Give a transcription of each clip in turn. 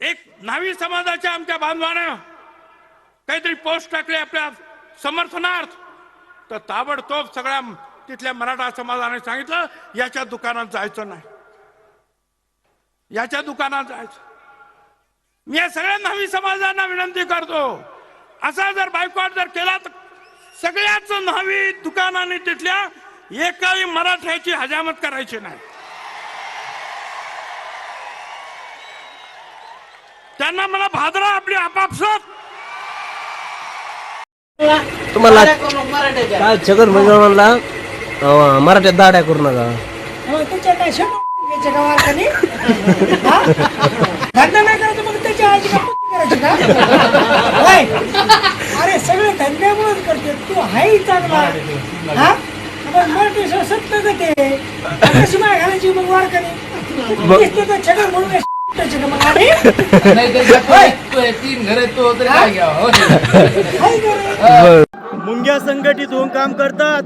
एक न्हावी समाजाच्या आमच्या बांधवानं काहीतरी पोस्ट टाकले आपल्या समर्थनार्थ. तर ताबडतोब सगळ्या तिथल्या मराठा समाजाने सांगितलं याच्या दुकानात जायचं नाही. याच्या दुकानात जायचं. मी या सगळ्या न्हावी समाजांना विनंती करतो असा जर बायकॉट जर केला तर सगळ्याच न्हावी दुकानाने तिथल्या एकाही मराठ्याची हजामत करायची नाही. त्यांना मला भादरा आपली आपापसात. तुम्हाला काय छगन भुजबळ म्हणला अं, मराठ्यात दाड्या करू नका. मग त्याच्या काय शेवटी घ्यायचे का वारकाने? हा? धंदा नाही करायचं मग त्याची आजी का पुती करायची का? होय? अरे सगळे धंद्यामुळेच करते तू हाही चांगला. हा? आपण मराठी सत्य देते कशी माय घालायची मग वारकाने दिसते तर छगन म्हणून काय का मग तीन घर तो तरी काय घ्यावं? हो. मुंग्या संघटित होऊन काम करतात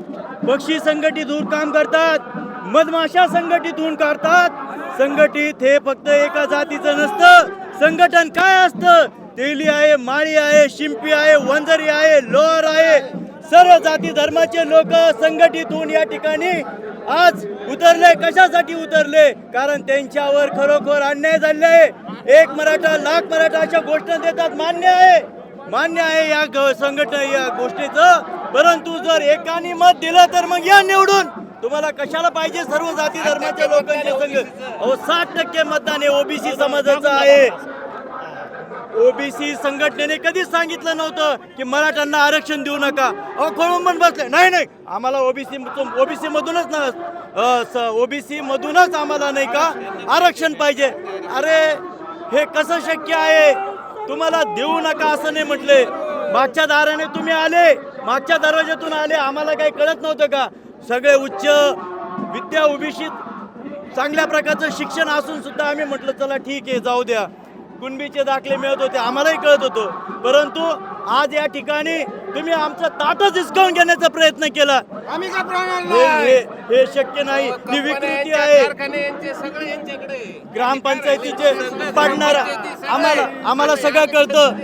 पक्षी संघटित होऊन काम करतात मधमाशा संघटित होऊन करतात संघटित हे फक्त एका जातीचं नसतं. संघटन काय असतं? तेली आहे माळी आहे शिंपी आहे वंजरी आहे लोअर आहे सर्व जाती धर्माचे लोक संघटित होऊन या ठिकाणी आज उतरले. कशासाठी उतरले? कारण त्यांच्यावर खरोखर अन्याय झाले. आहे एक मराठा लाख मराठा अशा घोषणा देतात. मान्य आहे. मान्य आहे या संघटना या गोष्टीचं. परंतु जर एकाने मत दिलं तर मग या निवडून. तुम्हाला कशाला पाहिजे सर्व जाती धर्माच्या लोकांचे संघ? अहो साठ टक्के मतदान हे ओबीसी समाजाचं आहे. ओबीसी संघटनेने कधीच सांगितलं नव्हतं की मराठ्यांना आरक्षण देऊ नका. अहो खोळंबन बसले. नाही नाही. आम्हाला ओबीसी ओबीसी मधूनच ना ओबीसी मधूनच आम्हाला नाही का आरक्षण पाहिजे. अरे हे कसं शक्य आहे? तुम्हाला देऊ नका असं नाही म्हटले. मागच्या दाराने तुम्ही आले. मागच्या दरवाज्यातून आले. आम्हाला काही कळत नव्हतं का? सगळे उच्च विद्या ओबीसी चांगल्या प्रकारचं शिक्षण असून सुद्धा आम्ही म्हटलं चला ठीक आहे जाऊ द्या. कुणबीचे दाखले मिळत होते आम्हालाही कळत होतं. परंतु आज या ठिकाणी तुम्ही आमचं ताटच हिसकावून घेण्याचा प्रयत्न केला. आम्ही का हे शक्य नाही. ही विकृती आहे. कारखाने यांचे सगळे यांच्याकडे. ग्रामपंचायतीचे पाडणारा. आम्हाला आम्हाला सगळं कळतं.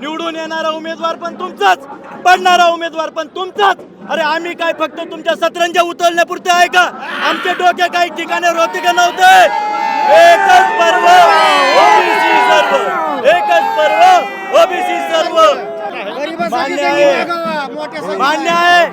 निवडून येणारा उमेदवार पण तुमचाच. पडणारा उमेदवार पण तुमचाच. अरे आम्ही काय फक्त तुमच्या सतरंजा उतरण्यापुरते आहे का? आमचे डोके काही ठिकाणी होते का नव्हते एकच पर्व ओबीसी सर्व एकच पर्व ओबीसी सर्व मान्य आहे. मान्य आहे.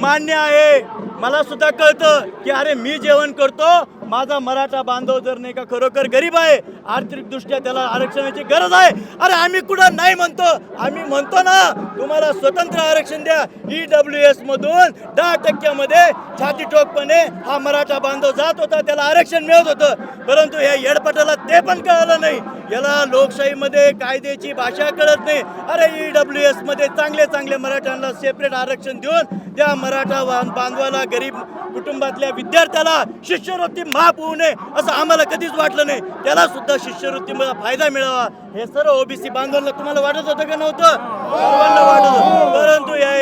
मान्य आहे. मला सुद्धा कळतं की अरे मी जेवण करतो माझा मराठा बांधव जर नाही का खरोखर गरीब आहे आर्थिक दृष्ट्या त्याला आरक्षणाची गरज आहे. अरे आम्ही कुठं नाही म्हणतो आम्ही म्हणतो ना तुम्हाला स्वतंत्र आरक्षण द्या. ई डब्ल्यू एस मधून दहा टक्क्यामध्ये छाती ठोकपणे हा मराठा बांधव जात होता त्याला आरक्षण मिळत होतं. परंतु या येडपटाला ते पण कळलं नाही. याला लोकशाहीमध्ये कायद्याची भाषा कळत नाही. अरे ई डब्ल्यू एसमध्ये चांगले चांगले मराठ्यांना सेपरेट आरक्षण देऊन त्या मराठा बांधवाला गरीब कुटुंबातल्या विद्यार्थ्याला शिष्यवृत्ती माफ होऊ नये असं आम्हाला कधीच वाटलं नाही. त्याला सुद्धा शिष्यवृत्तीमुळे फायदा मिळावा. हे सर्व ओबीसी बांधवांना तुम्हाला वाटत होतं का नव्हतं? सर्वांना परंतु या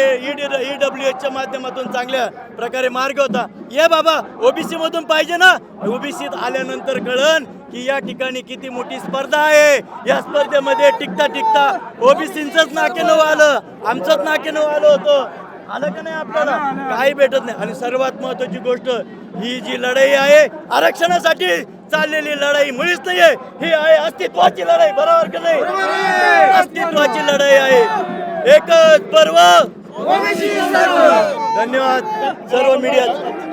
ई डब्ल्यू एसच्या माध्यमातून चांगल्या प्रकारे मार्ग होता. ये बाबा ओबीसी मधून पाहिजे ना? ओबीसीत आल्यानंतर कळन. की या ठिकाणी किती मोठी स्पर्धा आहे. या स्पर्धेमध्ये टिकता टिकता ओबीसींचंच नाकेनव आलं. आमचंच नाकेनव आलं होतं. आलं का नाही आपल्याला? काही भेटत नाही. आणि सर्वात महत्वाची गोष्ट ही जी लढाई आहे आरक्षणासाठी चाललेली लढाई मुळीच नाही आहे ही आहे अस्तित्वाची लढाई. बरोबर का नाही? अस्तित्वाची लढाई आहे. एकच पर्व. धन्यवाद. सर्व मीडिया